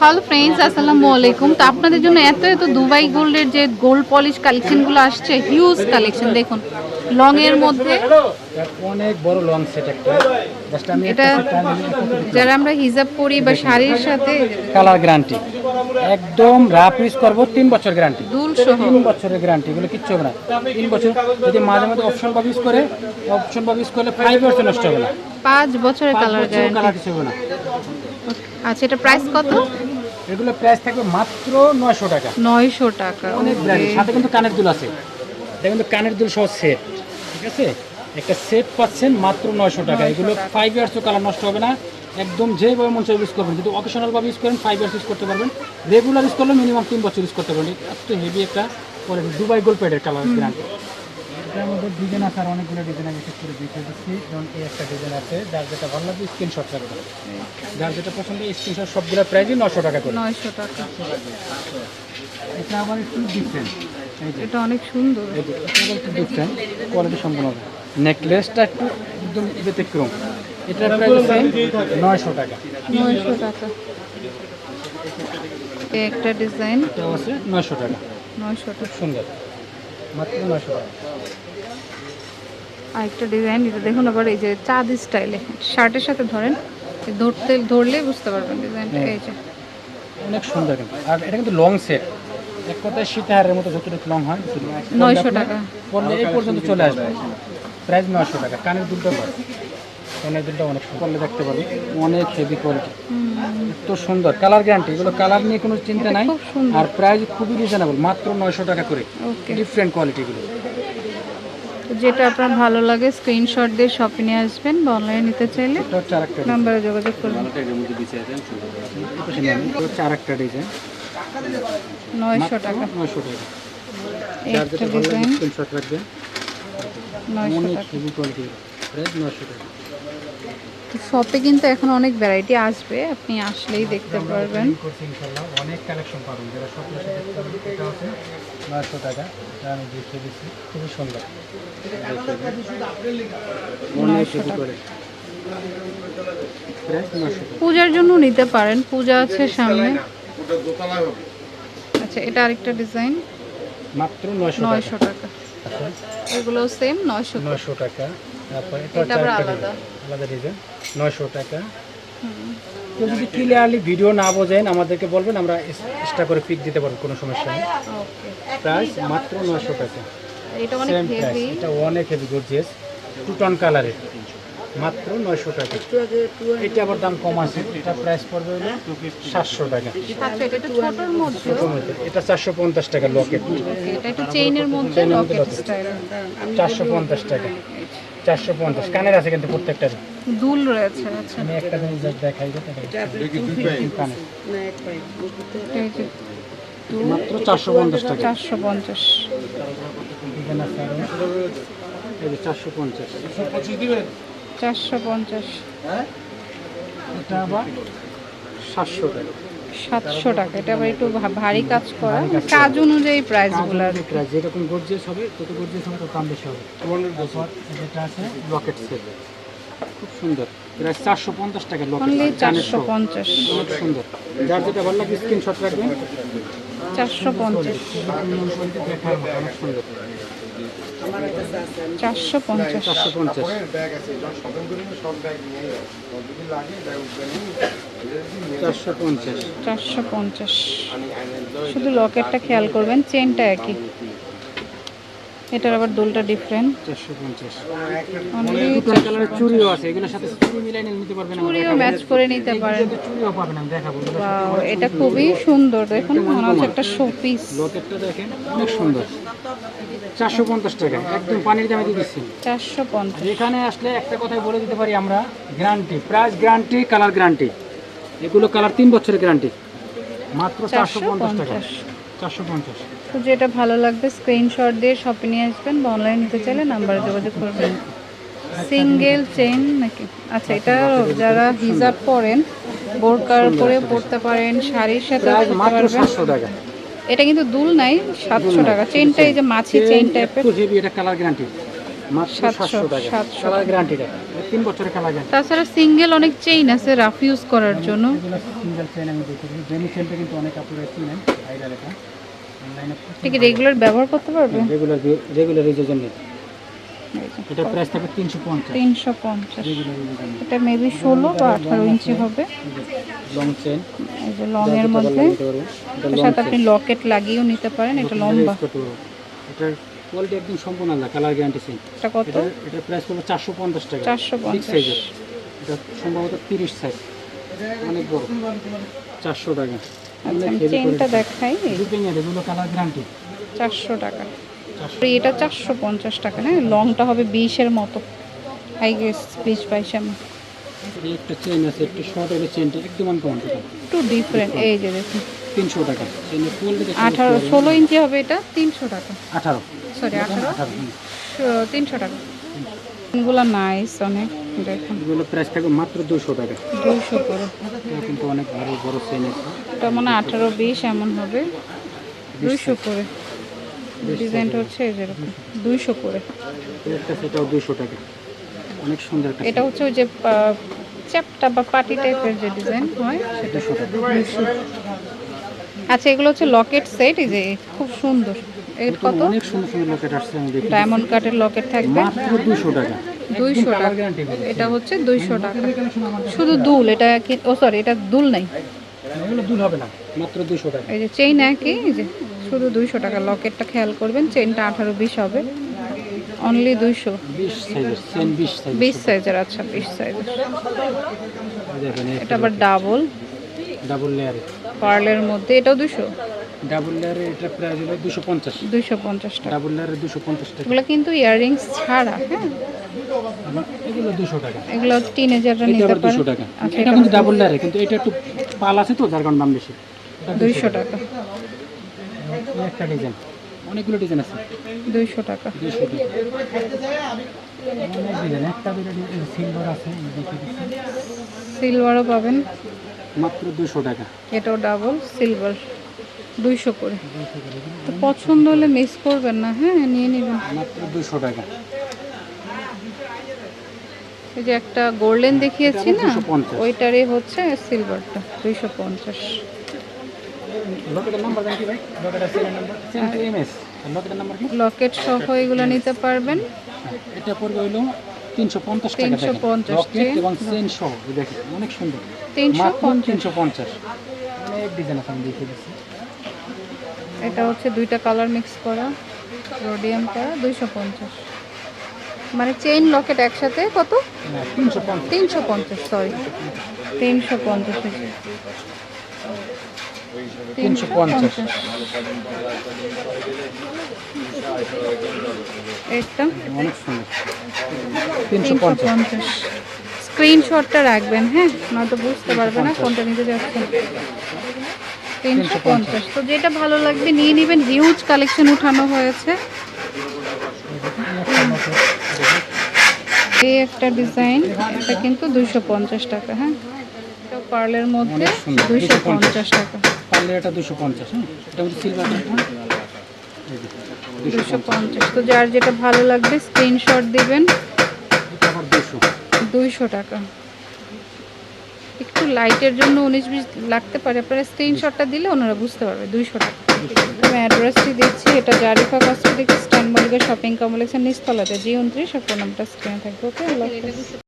Hello friends আসসালামু আলাইকুম। তো আপনাদের জন্য এত এত দুবাই গোল্ডের যে গোল্ড পলিশ কালেকশনগুলো আসছে হিউজ কালেকশন। দেখুন লং এর মধ্যে অনেক বড় লং সেট একটা। জাস্ট আমি এটা যারা আমরা হিজাব পরি বা শাড়ির সাথে কালার গ্যারান্টি একদম রাফ ইউজ করব তিন বছর গ্যারান্টি দুল সহ। তিন বছরের গ্যারান্টি এগুলো কিচ্ছু হবে না। তিন বছর যদি মাঝে মাঝে অপশন বা ইউজ করে অপশন বা ইউজ করলে ফাইভ ইয়ার্স নষ্ট হবে না। পাঁচ বছরের কালার গ্যারান্টি কালার কিছু হবে না। আচ্ছা এটা প্রাইস কত? এগুলো প্রাইস থাকবে মাত্র নয়শো টাকা। নয়শো টাকা অনেক ব্র্যান্ড সাথে কিন্তু কানের দুল আছে। এটা কিন্তু কানের দুল সহ সেট ঠিক আছে? একটা সেট পাচ্ছেন মাত্র নয়শো টাকা। এগুলো ফাইভ ইয়ার্সও কালার নষ্ট হবে না। একদম যেভাবে মন চাই ইউজ করবেন। যদি অকেশনাল ভাবে ইউজ করেন ফাইভ ইয়ার্স ইউজ করতে পারবেন। রেগুলার ইউজ করলে মিনিমাম তিন বছর ইউজ করতে পারবেন। এত হেভি একটা দুবাই গোল্ড প্যাডের কালার গ্রান্ড এটার মধ্যে ডিজাইন আছে আর অনেকগুলো ডিজাইন আমি চেক করে দেখিয়ে দিচ্ছি। যেমন এই একটা ডিজাইন আছে যার যেটা ভালো লাগবে স্ক্রিনশট রাখবেন যার যেটা পছন্দ স্ক্রিনশট সবগুলো প্রাইসই নশো টাকা করে। নয়শো টাকা। এটা আবার একটু ডিফারেন্ট এটা অনেক সুন্দর। ডিফারেন্ট কোয়ালিটি সম্পূর্ণ নেকলেসটা একটু একদম ব্যতিক্রম। এটার প্রাইস নয়শো টাকা। নয়শো টাকা। একটা ডিজাইন এটাও আছে নয়শো টাকা। নয়শো টাকা। সুন্দর। আরেকটা ডিজাইন এটা দেখুন আবার এই যে চাঁদ স্টাইলে শার্টের সাথে ধরেন ধরতে ধরলেই বুঝতে পারবেন ডিজাইনটা এই যে। অনেক সুন্দর কিন্তু। আর এটা কিন্তু লং সেট এক কথায় সীতাহারের মতো যতটুকু লং হয় নয়শো টাকা। পড়লে এই পর্যন্ত চলে আসবে। প্রাইস নয়শো টাকা। কানের দুলটা পাবে কানের অনেক সুন্দর। দেখতে পাবে অনেক হেভি কোয়ালিটি এত সুন্দর। কালার গ্যারান্টি এগুলো কালার নিয়ে কোনো চিন্তা নাই। আর প্রাইস খুবই রিজনেবল মাত্র নয়শো টাকা করে। ওকে ডিফারেন্ট কোয়ালিটিগুলো যেটা আপনার ভালো লাগে স্ক্রিনশট দিয়ে শপে নিয়ে আসবেন বা অনলাইনে নিতে চাইলে নাম্বারে যোগাযোগ করবেন হচ্ছে আরেকটা ডিজাইন নয়শো টাকা। নয়শো টাকা। একটা ডিজাইন নয়শো টাকা। শপে কিন্তু এখন অনেক ভ্যারাইটি আসবে আপনি আসলেই দেখতে পারবেন। করছি অনেক কালেকশন পাবেন যারা সব মাসে দেখতে পাবেন। এটা হচ্ছে নয়শো টাকা এটা আমি দেখিয়ে দিচ্ছি। খুবই সুন্দর। অনেক হেভি করে। প্রাইস নয়শো টাকা পূজার জন্য নিতে পারেন পূজা আছে সামনে। আচ্ছা এটা আরেকটা ডিজাইন মাত্র নয়শো টাকা। নয়শো টাকা। এগুলো সেম নয়শো নয়শো টাকা। তারপর এটা আলাদা। আলাদা ডিজাইন নয়শো টাকা। কেউ যদি ক্লিয়ারলি ভিডিও না বোঝেন আমাদেরকে বলবেন আমরা এক্সট্রা করে পিক দিতে পারব কোনো সমস্যা নেই। প্রাইস মাত্র নয়শো টাকা। সেম প্রাইস এটা অনেক হেভি গর্জিয়াস টু টন কালারের মাত্র নয়শো টাকা। এটা আবার দাম কম আছে। এটা প্রাইস পড়বে হলো সাতশো টাকা। এটা চারশো পঞ্চাশ টাকা লকেট চারশো পঞ্চাশ টাকা। চারশো পঞ্চাশ। কানের আছে কিন্তু প্রত্যেকটার দুল রয়েছে আচ্ছা। আমি একটা জিনিস দেখাই মাত্র চারশো পঞ্চাশ টাকা। চারশো পঞ্চাশ। চারশো পঞ্চাশ। চারশো পঞ্চাশ। এটা আবার সাতশো টাকা। সাতশো টাকা। এটা আবার একটু ভারী কাজ করা। কাজ অনুযায়ী প্রাইসগুলো। প্রাইস যেরকম গর্জিয়াস হবে তত গর্জিয়াস হবে তত দাম বেশি হবে। যেটা আছে লকেট সেট খুব সুন্দর। প্রাইস চারশো পঞ্চাশ টাকা লকেট চারশো। পঞ্চাশ। অনেক সুন্দর। যার যেটা ভালো লাগে স্ক্রিনশট রাখবেন। চারশো পঞ্চাশ। অনেক সুন্দর। চারশো পঞ্চাশ। চারশো পঞ্চাশ। চারশো পঞ্চাশ। চারশো পঞ্চাশ। শুধু লকেটটা খেয়াল করবেন চেনটা একই। এটার আবার দুলটা ডিফারেন্ট চুড়িও আছে এগুলোর সাথে চুড়ি মিলাই নিতে পারবেন চুড়িও ম্যাচ করে নিতে পারেন। চুড়িও পাবেন আমি দেখাবো। এটা খুবই সুন্দর। দেখুন মনে হচ্ছে একটা শোপিস লকেটটা দেখেন অনেক সুন্দর। চারশো পঞ্চাশ টাকা। একদম পানির দামে দিয়ে দিচ্ছি। চারশো পঞ্চাশ। এখানে আসলে একটা কথাই বলে দিতে পারি আমরা guarantee price guarantee colour guarantee এগুলো কালার তিন বছরের গ্যারান্টি মাত্র চারশো চারশো পঞ্চাশ টাকা। তো যেটা ভালো লাগবে স্ক্রিনশট দিয়ে শপে নিয়ে আসবেন বা অনলাইন নিতে চাইলে নাম্বারে যোগাযোগ করবেন। সিঙ্গেল চেন নাকি? আচ্ছা এটা যারা হিজাব পরেন বোরকার পরে পরতে পারেন শাড়ির সাথে পারবেন। এটা কিন্তু দুল নাই সাতশো টাকা। চেনটা এই যে মাছি চেন টাইপের এটা কালার গ্যারান্টি তাছাড়া সিঙ্গেল অনেক চেইন আছে রাফ ইউজ করার জন্য। সিঙ্গেল চেন আমি দেখেছি। জেনি চেনটা কিন্তু অনেক আপনারা চিনেন ভাইরাল এটা। অনলাইনে রেগুলার ব্যবহার করতে পারবে? রেগুলার রেগুলার ইউজের জন্য। এটা প্রাইস থাকবে তিনশো পঞ্চাশ। তিনশো পঞ্চাশ। রেগুলার ইউজের জন্য। এটা মেবি ষোলো বা আঠারো ইঞ্চি হবে। লং চেন এই যে লং এর মধ্যে। এটা এটার সাথে আপনি লকেট লাগিয়েও নিতে পারেন। এটা লম্বা। এটার কোয়ালিটি একদম সম্পূর্ণ আলাদা কালার গ্যারান্টি সেম এটা কত? এটা প্রাইস পড়বে চারশো পঞ্চাশ টাকা। চারশো বিগ পঞ্চাশ সাইজের এটা সম্ভবত তিরিশ সাইজ অনেক বড়। চারশো টাকা। আচ্ছা চেনটা দেখাই। লুপিং এর এগুলো কালার গ্যারান্টি চারশো টাকা। আর এটা চারশো পঞ্চাশ টাকা না লংটা হবে বিশের মতো। হাই গেস বিশ বাইশ এম এই একটা চেন আছে একটু শর্ট হলে চেনটা একদম আনকমন একটু ডিফারেন্ট এই যে দেখুন। তিনশো টাকা। চেনের কোয়ালিটি আঠারো ষোলো ইঞ্চি হবে এটা তিনশো টাকা। আঠারো। সরি আঠারো? তিনশো টাকা। এগুলো নাইস অনেক দেখুন। এগুলো প্রাইস থাকবে মাত্র দুশো টাকা। দুইশো করে। এটা কিন্তু অনেক ভালো বড় চেন আছে এটা মানে আঠারো বিশ এমন হবে। দুইশো করে। ডিজাইনটা হচ্ছে যেরকম দুইশো করে। একটা সেটাও দুশো টাকা। অনেক সুন্দর এটা হচ্ছে ওই যে পা- চ্যাপটা বা পাটি টাইপের যে ডিজাইন হয় সেটা। দুশো আচ্ছা এগুলো হচ্ছে লকেট সেট এই যে খুব সুন্দর। এর কত? অনেক সুন্দর সুন্দর লকেট আসছে আমি দেখি। ডায়মন্ড কাটের লকেট থাকবে। মাত্র দুশো টাকা। দুইশো টাকা। এটা হচ্ছে দুইশো টাকা। শুধু দুল এটা কি ও সরি এটা দুল নাই। এগুলো দুল হবে না মাত্র দুশো টাকা। এই যে চেইন একই এই যে শুধু দুইশো টাকা। লকেটটা খেয়াল করবেন চেইনটা আঠারো বিশ হবে। অনলি দুইশো। বিশ সাইজের চেন বিশ সাইজ বিশ সাইজের আচ্ছা বিশ সাইজের দেখেন এটা আবার ডাবল ডাবল লেয়ারে পার্লের মধ্যে এটাও দুশো ডাবল লেয়ারে এটা প্রাইস হলো দুশো পঞ্চাশ। দুইশো পঞ্চাশ টাকা। ডাবল লেয়ারে দুশো পঞ্চাশ টাকা। এগুলো কিন্তু ইয়াররিংস ছাড়া হ্যাঁ? এগুলো দুশো টাকা। এগুলো টিনেজাররা নিতে পারে। দুশো টাকা। আচ্ছা এটা কিন্তু ডাবল লেয়ারে কিন্তু এটা একটু পাল আছে তো যার কারণে দাম বেশি। এটা দুইশো টাকা। একটা ডিজাইন। অনেকগুলো ডিজাইন আছে। দুইশো টাকা। দুইশো টাকা। একটা সিলভার আছে। সিলভারও পাবেন। মাত্র দুশো টাকা। এটাও ডাবল সিলভার দুইশো করে। তো পছন্দ হলে মিস করবেন না হ্যাঁ নিয়ে নেবেন। মাত্র দুশো টাকা। এই যে একটা গোল্ডেন দেখিয়েছি না 250 ওইটারই হচ্ছে সিলভারটা দুইশো পঞ্চাশ। লকেট সহ এগুলো নিতে পারবেন। এটা পড়বে হইল তিনশো পঞ্চাশ টাকা 350 লকেট চেন। এবং চেন সহ এই দেখেন অনেক সুন্দর। তিনশো পঞ্চাশ। তিনশো পঞ্চাশ। অনেক ডিজাইন আছে আমি দেখিয়ে দিচ্ছি। এটা হচ্ছে দুইটা কালার মিক্স করা রোডিয়াম করা দুইশো পঞ্চাশ। মানে চেইন লকেট একসাথে কত? তিনশো পঞ্চাশ। তিনশো পঞ্চাশ সরি তিনশো পঞ্চাশ তিনশো পঞ্চাশ। তিনশো পঞ্চাশ। স্ক্রিনশটটা রাখবেন হ্যাঁ? নয়তো বুঝতে পারবে না কোনটা নিতে যাচ্ছেন। তিনশো পঞ্চাশ। তো যেটা ভালো লাগবে নিয়ে নেবেন। হিউজ কালেকশন উঠানো হয়েছে। এই একটা ডিজাইন এটা কিন্তু দুইশো পঞ্চাশ টাকা হ্যাঁ? পার্লের মধ্যে দুইশো 250 পঞ্চাশ টাকা। পারলে এটা দুশো পঞ্চাশ হ্যাঁ? এটা সিলভার দুশো পঞ্চাশ। তো যার যেটা ভালো লাগবে স্ক্রিনশট দিবেন। দুইশো টাকা। একটু লাইটের জন্য উনিশ বিশ লাগতে পারে, আপনারা স্ক্রিনশটটা দিলে ওনারা বুঝতে পারবে, দুইশো টাকা আমি অ্যাড্রেসটি দিচ্ছি, এটা Zarifa cosmetics stand Mollika shopping কমপ্লেক্সের নিচতলাতে জি উনত্রিশ, আপনার নামটা স্ক্রিনে থাকবে ওকে।